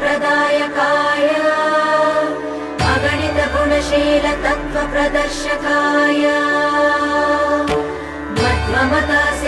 प्रदायकाय अगणितगुणशीलतत्त्वप्रदर्शकाय। मत्ममतासि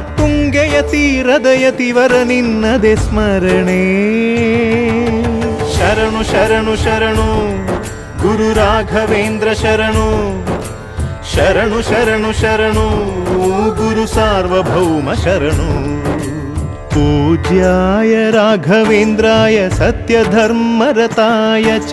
ತುಂಗೆಯ ತೀರದ ಯತಿವರ ನಿನ್ನದೆ ಸ್ಮರಣೆ ಶರಣು ಶರಣು ಶರಣು ಗುರು ರಾಘವೇಂದ್ರ ಶರಣು ಶರಣು ಶರಣು ಶರಣು ಗುರು ಸಾರ್ವಭೌಮ ಶರಣು पूज्याय राघवेन्द्राय सत्यधर्मरताय च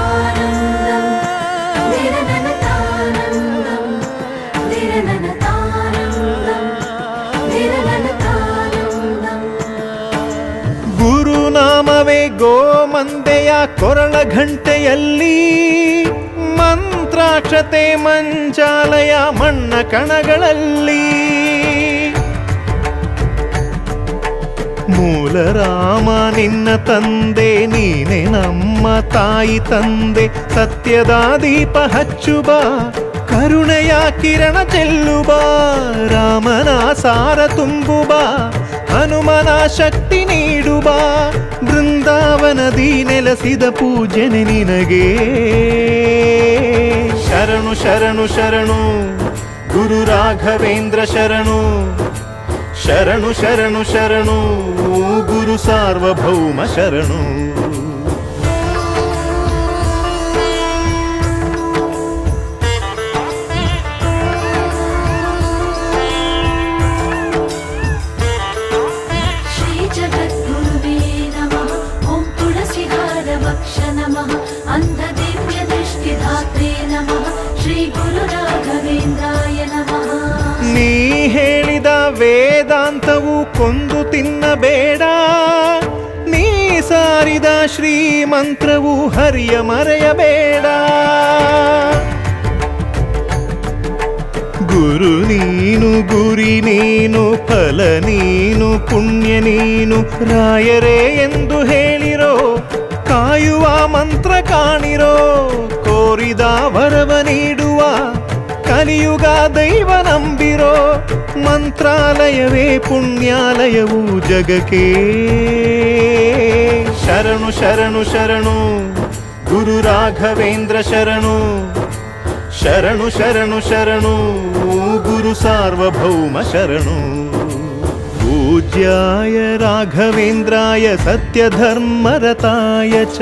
ಗುರುನಾಮವೇ ಗೋಮಂದೆಯ ಕೊರಳ ಘಂಟೆಯಲ್ಲಿ ಮಂತ್ರಾಕ್ಷತೆ ಮಂಚಾಲಯ ಮಣ್ಣ ಕಣಗಳಲ್ಲಿ ಮೂಲ ರಾಮ ನಿನ್ನ ತಂದೆ, ನೀನೆ ನಮ್ಮ ತಾಯಿ ತಂದೆ, ಸತ್ಯದ ದೀಪ ಹಚ್ಚುವ, ಕರುಣೆಯ ಕಿರಣ ಚೆಲ್ಲುಬ ರಾಮನ ಸಾರ ತುಂಬುವ ಹನುಮನ ಶಕ್ತಿ ನೀಡುವ ಬೃಂದಾವನದಿ ನೆಲೆಸಿದ ಪೂಜನೆ ನಿನಗೆ. ಶರಣು ಶರಣು ಶರಣು. ಗುರು ರಾಘವೇಂದ್ರ ಶರಣು. ಶರಣು ಶರಣು ಶರಣು. ಗುರು ಸಾರ್ವಭೌಮ ಶರಣು. ನೀ ಹೇಳಿದ ವೇದಾಂತವು ಕೊಂದು ತಿನ್ನಬೇಡ. ನೀ ಸಾರಿದ ಶ್ರೀಮಂತ್ರವು ಹರಿಯ ಮರೆಯಬೇಡ. ಗುರು ನೀನು, ಗುರಿ ನೀನು, ಫಲ ನೀನು, ಪುಣ್ಯ ನೀನು, ರಾಯರೇ ಎಂದು ಹೇಳಿರೋ, ಕಾಯುವ ಮಂತ್ರ ಕಾಣಿರೋ ಕಲಿಯುಗ ದೈವ ನಂಬಿರೋ ಮಂತ್ರಾಲಯವೇ ಪುಣ್ಯಾಲಯವು ಜಗಕ್ಕೆ. ಶರಣು ಶರಣು ಶರಣು, ಗುರು ರಾಘವೇಂದ್ರ ಶರಣು ಶರಣು ಶರಣು ಶರಣು, ಗುರು ಸಾರ್ವಭೌಮ ಶರಣು. ಪೂಜ್ಯಾಯ ರಾಘವೇಂದ್ರಾಯ ಸತ್ಯಧರ್ಮರತಾಯ ಚ.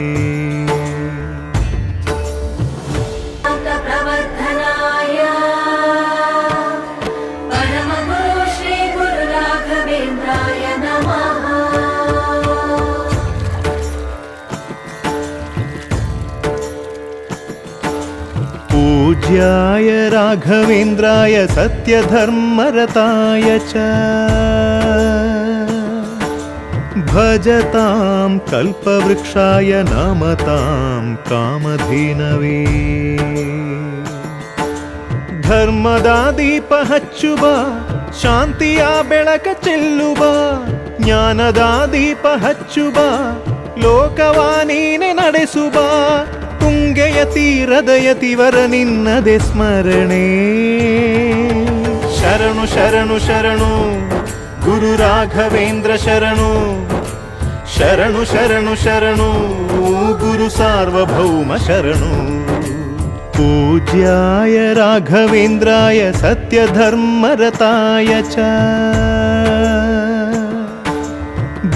पूज्याय राघवेन्द्राय सत्यधर्मरताय च भजतां कल्पवृक्षाय नमतां कामधेनवे ಧರ್ಮದ ದೀಪ ಹಚ್ಚುವ ಶಾಂತಿಯ ಬೆಳಕ ಚೆಲ್ಲುವ ಜ್ಞಾನದ ದೀಪ ಹಚ್ಚುವ ಲೋಕವ ನೀನೆ ನಡೆಸುವ ತುಂಗೆಯ ತೀರದ ಯತಿವರ ನಿನ್ನದೆ ಸ್ಮರಣೆ ಶರಣು ಶರಣು ಶರಣು ಗುರು ರಾಘವೇಂದ್ರ ಶರಣು ಶರಣು ಶರಣು ಶರಣು ಗುರು ಸಾರ್ವಭೌಮ ಶರಣು पूज्याय राघवेन्द्राय सत्यधर्मरताय च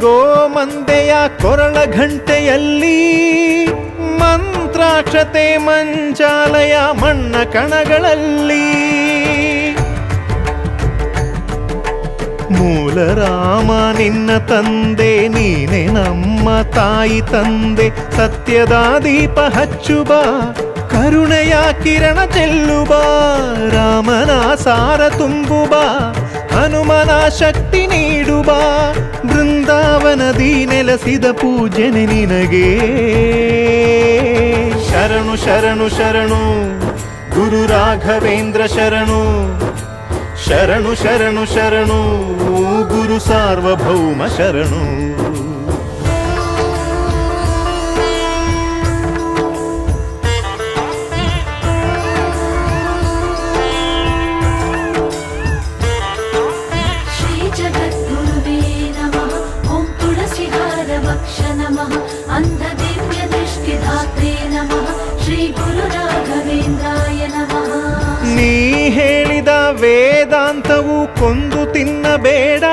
ಗೋಮಂದೆಯ ಕೊರಳ ಘಂಟೆಯಲ್ಲಿ ಮಂತ್ರಾಕ್ಷತೆ ಮಂಚಾಲಯ ಮಣ್ಣ ಕಣಗಳಲ್ಲಿ. ಮೂಲ ರಾಮ ನಿನ್ನ ತಂದೆ, ನೀನೆ ನಮ್ಮ ತಾಯಿ ತಂದೆ, ಸತ್ಯದ ದೀಪ ಹಚ್ಚುಬ, ಕರುಣೆಯ ಕಿರಣ ಚೆಲ್ಲುಬ, ರಾಮನ ಸಾರ ತುಂಬುಬ ಹನುಮನ ಶಕ್ತಿ ನೀಡುವ ಬೃಂದಾವನದಿ ನೆಲೆಸಿದ ಪೂಜನೆ ನಿನಗೆ. ಶರಣು ಶರಣು ಶರಣು, ಗುರು ರಾಘವೇಂದ್ರ ಶರಣು ಶರಣು ಶರಣು ಶರಣು, ಗುರು ಸಾರ್ವಭೌಮ ಶರಣು. नमः अन्धदिव्यदृष्टिदात्रे नमः श्रीगुरुराघवेन्द्राय नमः ನೀ ಹೇಳಿದ ವೇದಾಂತವು ಕೊಂದು ತಿನ್ನಬೇಡ